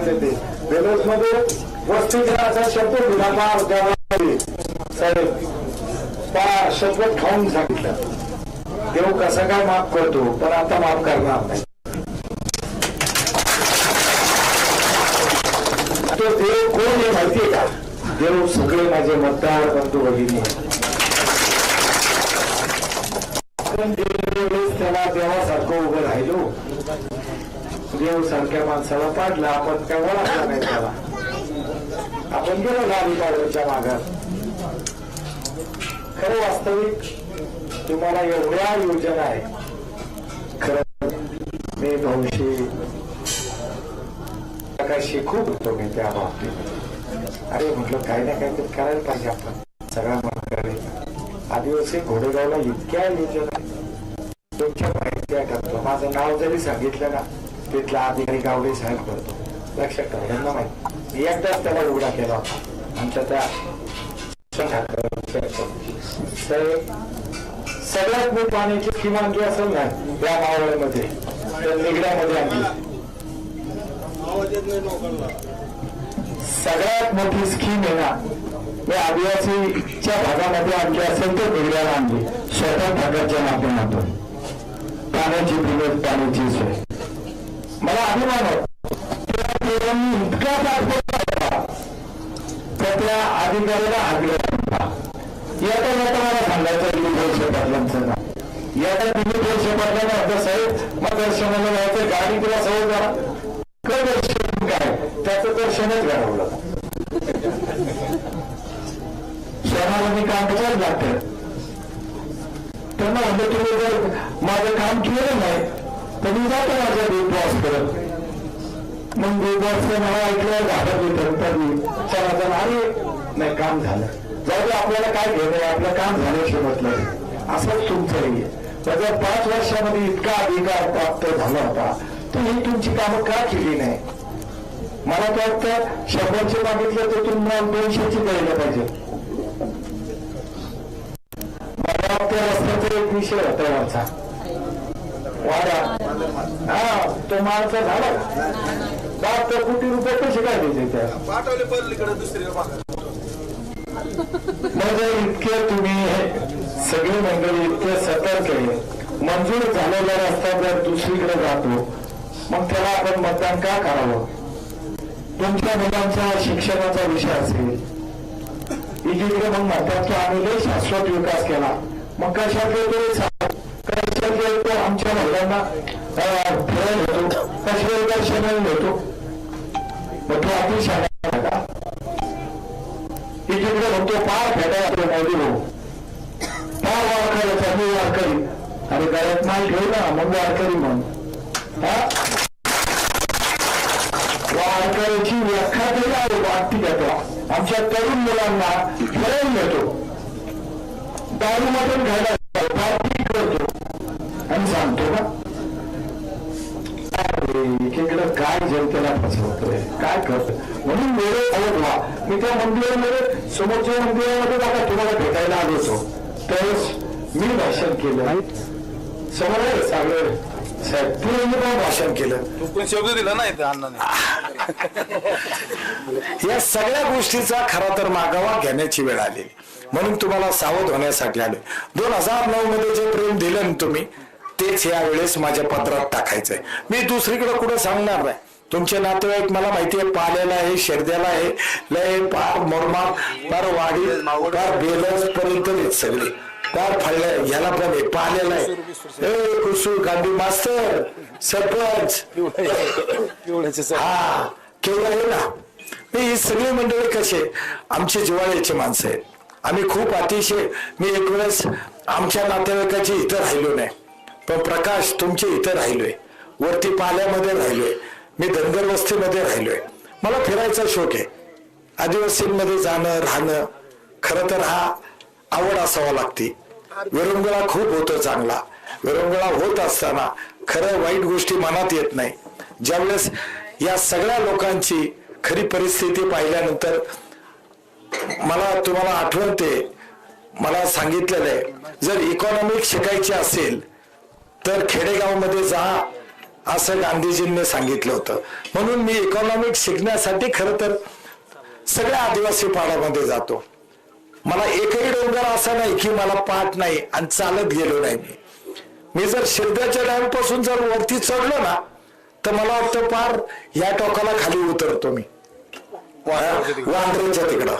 सांगायचं ते. बेलोस मध्ये वस्तीगृहाचा शब्द दिला फार देवामध्ये. साहेब पा शपथ खाऊन सांगितलं. देव कसं काय माफ करतो पण आता माफ करणार नाही. तो देव कोण आहे माहितीये का? देव सगळे माझे मतदार बंधू भगिनी आहेत. त्याला देवासारखं उभं राहिलो. देव सारख्या माणसाला पाडला आपण काय ओळखला नाही त्याला. आपण गेलो गाडी पाडव्याच्या मागात खरं वास्तविक तुम्हाला एवढ्या योजना आहेत. खरं मी भाऊशी काय खूप होतो मी त्या बाबतीत. अरे म्हटलं काही ना काहीतरी करायला पाहिजे आपण. सगळ्या मंडळी. आदिवासी घोडेगावला इतक्या योजना तुमच्या माहिती करतो माझं नाव जरी सांगितलं ना तिथला अधिकारी गावडे साहेब करतो. लक्षात ठेवा यांना माहिती. मी एकदाच त्याला उघडा केला होता. आमच्या त्या सगळ्यात मी पाण्याची स्कीम आणली असेल ना या मावळमध्ये तर निगड्यामध्ये आणली. सगळ्यात मोठी स्कीम आहे ना मी आदिवासीच्या भागामध्ये आणली असेल तर निगड्याला आणली. स्वतः भागाच्या माध्यमातून पाण्याची बिल पाण्याची सोय. मला अभिमान होता त्या इतका पाठपुरावा तर त्या अधिकाऱ्याला आग्रह याचा येता मला सांगायचं दिलीप वळसे पाटलांचं नाव. याचा तुम्ही वळसे पाटलांना म्हटलं साहेब मग दर्शनाला जायचं गाडी तुला सवय करा. काय दर्शन काय? त्याचं दर्शनच घडवलं शहराला मी काम करायला लागतं? त्यांना म्हणलं तुम्ही जर माझं काम केलं नाही तर जातो माझ्या दूध प्रवास करत मग दूध मला ऐकलं घाबरले तर तर मी चला चला अरे नाही काम झालं. जाऊ दे आपल्याला काय घेणं आहे? आपलं काम झाल्याशिवाय म्हटलं नाही. असंच तुमचंही नाही म्हणजे पण पाच वर्षामध्ये इतका अधिकार प्राप्त झाला होता. तर ही तुमची कामं का केली नाही? मला तर वाटतं शंभरचे मागितलं तर तुम्हाला दोनशेची द्यायला पाहिजे. मला वाटतं रस्त्याचा एक विषय होता वरचा. वाडा हा तो माणसा झाला. का बहात्तर कोटी रुपये कसे काय द्यायचे त्या पाठवले पलीकडे दुसरी म्हणजे इतके तुम्ही सगळी मंडळी इतके सतर्क आहे. मंजूर झालेला रस्ता जर दुसरीकडे जातो. मग त्याला आपण मतदान का करावं? तुमच्या मुलांचा शिक्षणाचा विषय असेल. इकडे मग म्हणतात की आम्ही शाश्वत विकास केला. मग कशातले तरी सा- कशातले तो आमच्या महिलांना अं, फिरायला होतो कशाला दर्शनाला होतो मग अतिशय तिकडे म्हणतो पार फेटा आपले मोदी भाऊ. पार वारकऱ्याचा चांगली वारकरी. आणि गळ्यात माल घेऊ ना मग वारकरी म्हण. हा? वारकऱ्याची व्याख्या तरी आहे वाटती घेतो आमच्या तरुण मुलांना खेळून घेतो दारू मटण घ्यायला पार्टी करतो. सांगतो अरे, एकीकडे काय जनतेला फसवतोय? काय करतोय? म्हणून मेरे व्हा. मी त्या मंदिरामध्ये समोरच्या मंदिरामध्ये बघा तुम्हाला भेटायला आलो होतो. त्यावेळेस मी भाषण केलं. समोर सागर साहेब तुम्ही पण भाषण केलं. तू पण शब्द दिला नाही अण्णाने? या सगळ्या गोष्टीचा खरा तर मागावा घेण्याची वेळ आलेली. म्हणून तुम्हाला सावध होण्यासाठी आले दोन हजार नऊ मध्ये जे प्रेम दिलं ना तुम्ही तेच या वेळेस माझ्या पत्रात टाकायचंय. मी दुसरीकडे कुठं सांगणार नाही. तुमचे नातेवाईक मला माहिती आहे पाल्याला आहे शेरद्याला आहे. लय पार मोरमार पार वाडी पार बेलस पर्यंत सगळे. पार फळल्या ह्याला पण आहे पाल्याला आहे. ए कुसू गांधी मास्तर सरपंच. हा केवढं आहे ना? मी ही सगळी मंडळी कसे आमचे जिवाळ्याचे माणसं आहेत. आम्ही खूप अतिशय मी एक वेळेस आमच्या नातेवाईकाची इथं राहिलो नाही. पण प्रकाश तुमचे इथं राहिलोय. वरती पाल्यामध्ये राहिलोय. मी धनगर वस्तीमध्ये राहिलोय. मला फिरायचा शौक आहे. आदिवासींमध्ये जाणं राहणं खरं तर हा आवड असावा लागते. विरंगुळा खूप होतो चांगला. विरंगुळा होत असताना खरं वाईट गोष्टी मनात येत नाही. ज्यावेळेस या सगळ्या लोकांची खरी परिस्थिती पाहिल्यानंतर मला तुम्हाला आठवणते मला सांगितलेलं आहे. जर इकॉनॉमिक शिकायची असेल तर खेडेगावमध्ये जा असं गांधीजींनी सांगितलं होतं. म्हणून मी इकॉनॉमिक्स शिकण्यासाठी खर तर सगळ्या आदिवासी पाड्यामध्ये जातो. मला एकही डोंगर असा नाही की मला पाठ नाही आणि चालत गेलो नाही मी. मी जर शिरद्याच्या डॅमपासून जर वरती चढलो ना तर मला वाटतं पार या टोकाला खाली उतरतो मी. वांद्रेच्या तिकडं.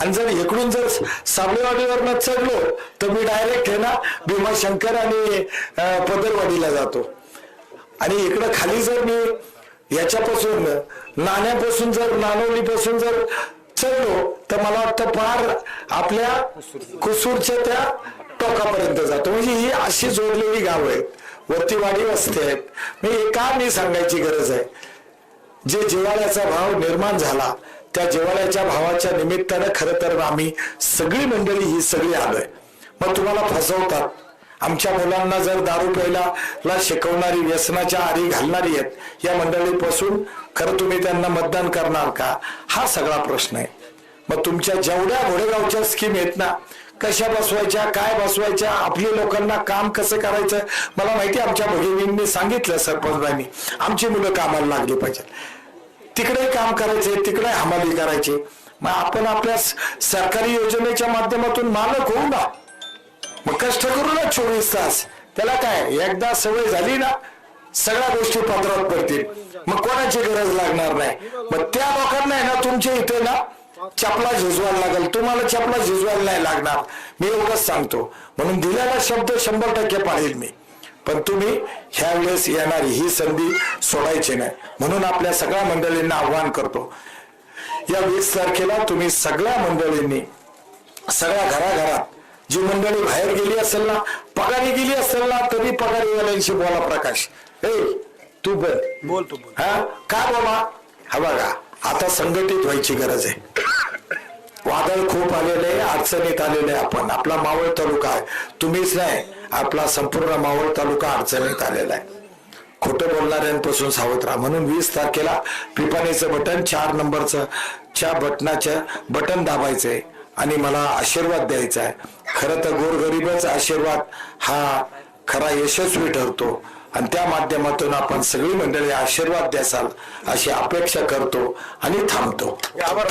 आणि जर इकडून जर साबळेवाडीवरनं चढलो तर मी डायरेक्ट आहे ना भीमाशंकर आणि पदरवाडीला जातो. आणि इकडं खाली जर मी याच्यापासून नाण्यापासून जर नानोलीपासून जर चढलो तर मला वाटतं पार आपल्या कुसूरच्या त्या टोकापर्यंत जातो. म्हणजे ही अशी जोडलेली गाव आहेत. वरती वाडी वस्ती आहेत. मी हे का मी सांगायची गरज आहे. जे जिवाळ्याचा भाव निर्माण झाला त्या जिवाळ्याच्या भावाच्या निमित्तानं खरं तर आम्ही सगळी मंडळी ही सगळी आलोय. मग तुम्हाला फसवतात. आमच्या मुलांना जर दारू प्यायला ला शिकवणारी व्यसनाच्या आरी घालणारी आहेत या मंडळीपासून खरं तुम्ही त्यांना मतदान करणार का? हा सगळा प्रश्न आहे. मग तुमच्या जेवढ्या घोडेगावच्या स्कीम आहेत ना कशा बसवायच्या काय बसवायच्या आपली लोकांना काम कसं करायचं? मला माहिती आमच्या भगिनींनी सांगितलं सरपंचांनी आमची मुलं कामाला लागली पाहिजे तिकडे काम करायचे तिकडे हमाली करायची. मग आपण आपल्या सरकारी योजनेच्या माध्यमातून मालक होऊ ना. मग कष्ट करू ना चोवीस तास. त्याला काय एकदा सवय झाली ना सगळ्या गोष्टी पदरात पडतील. मग कोणाची गरज लागणार नाही. मग त्या लोकांना आहे ना तुमच्या इथे ना चपला झिजवायला लागेल. तुम्हाला चपला झिजवायला नाही लागणार. मी एवढंच सांगतो. म्हणून दिलेला शब्द शंभर टक्के पाळेल मी. पण तुम्ही ह्या वेळेस येणारी ही संधी सोडायची नाही. म्हणून आपल्या सगळ्या मंडळींना आव्हान करतो. या वीस तारखेला तुम्ही सगळ्या मंडळींनी सगळ्या घराघरात जी मंडळी बाहेर गेली असेल ना पगारी गेली असेल ना तरी पगारीवाल्यांशी बोला प्रकाश. ए तू बोल. बोलतो बोल. हा? काय बोला? हा बघा आता संघटित व्हायची गरज आहे. वादळ खूप आलेले अडचणीत आलेले आपण. आपला मावळ तालुका आहे. तुम्हीच नाही. आपला संपूर्ण मावळ तालुका अडचणीत आलेला आहे. खोटं बोलणाऱ्यांपासून सावध राहा. म्हणून वीस तारखेला पिपाणीचं बटन चार नंबरचं च्या बटनाचं बटन दाबायचंय आणि मला आशीर्वाद द्यायचा आहे. खरं तर गोरगरीबच आशीर्वाद हा खरा यशस्वी ठरतो. आणि त्या माध्यमातून आपण सगळी मंडळी आशीर्वाद द्यासाल अशी अपेक्षा करतो आणि थांबतो. आभार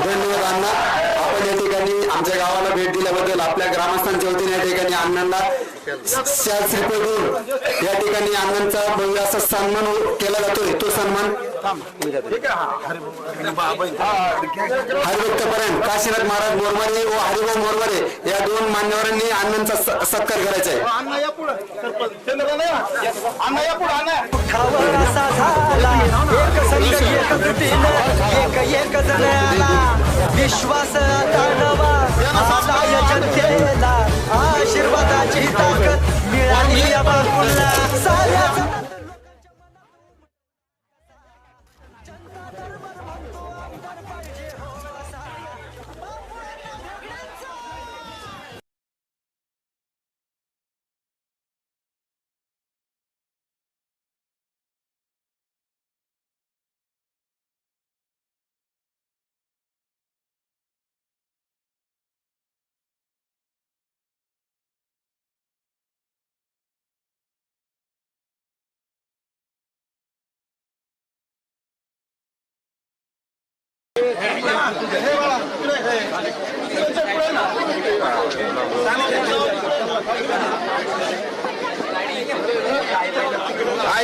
धन्यवाद आपण या ठिकाणी आमच्या गावाला भेट दिल्याबद्दल आपल्या ग्रामस्थांच्या वतीने या ठिकाणी अण्णांना शाल देऊन या ठिकाणी अण्णांचा भव्य असा सन्मान केला जातोय. तो सन्मान हरिभक्तपर्यंत. काशीनाथ महाराज मोरमारे व हरिभाऊ मोरमारे या दोन मान्यवरांनी अण्णांचा सत्कार करायचा आहे. अण्णा या पुढं. अण्णा या पुढं अण्णा. विश्वास जनतेला. आशीर्वादाची ताकद.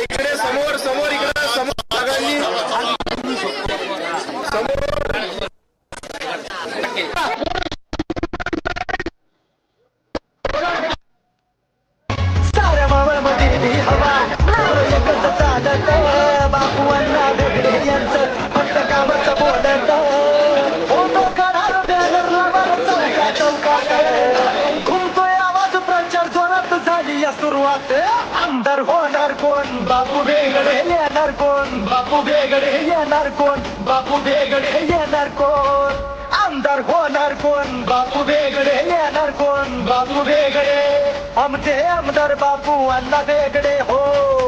इकडे समोर समोर इकडे समोर. सगळ्यांनी समोर. बापू बेगडे येणार कोण? बापू बेगडे येणार कोण? बापू बेगडे येणार कोण? आमदार होणार कोण? बापू बेगडे येणार कोण? बापू बेगडे आमचे आमदार बापू अण्णा बेगडे हो.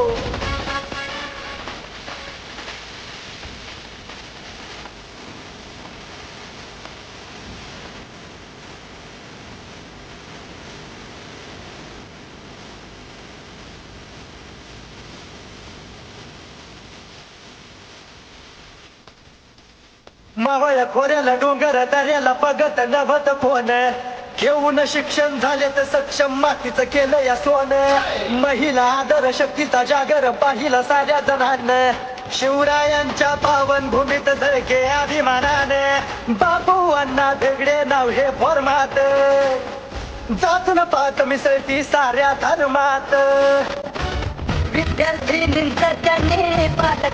मावळ खोऱ्याला डोंगर दर्याला बघत नभत फोन घेऊन शिक्षण झाले तर सक्षम मातीचं केलं या सोनं. महिला आदर शक्तीचा जागर पाहिला साऱ्या जणांना शिवरायांच्या पावन भूमीत धडके अभिमानाने. बापू अण्णा भेगडे नाव हे फॉर्मात जात न पात मिसळती साऱ्या धर्मात. विद्यार्थिनींचा त्यांनी पाठ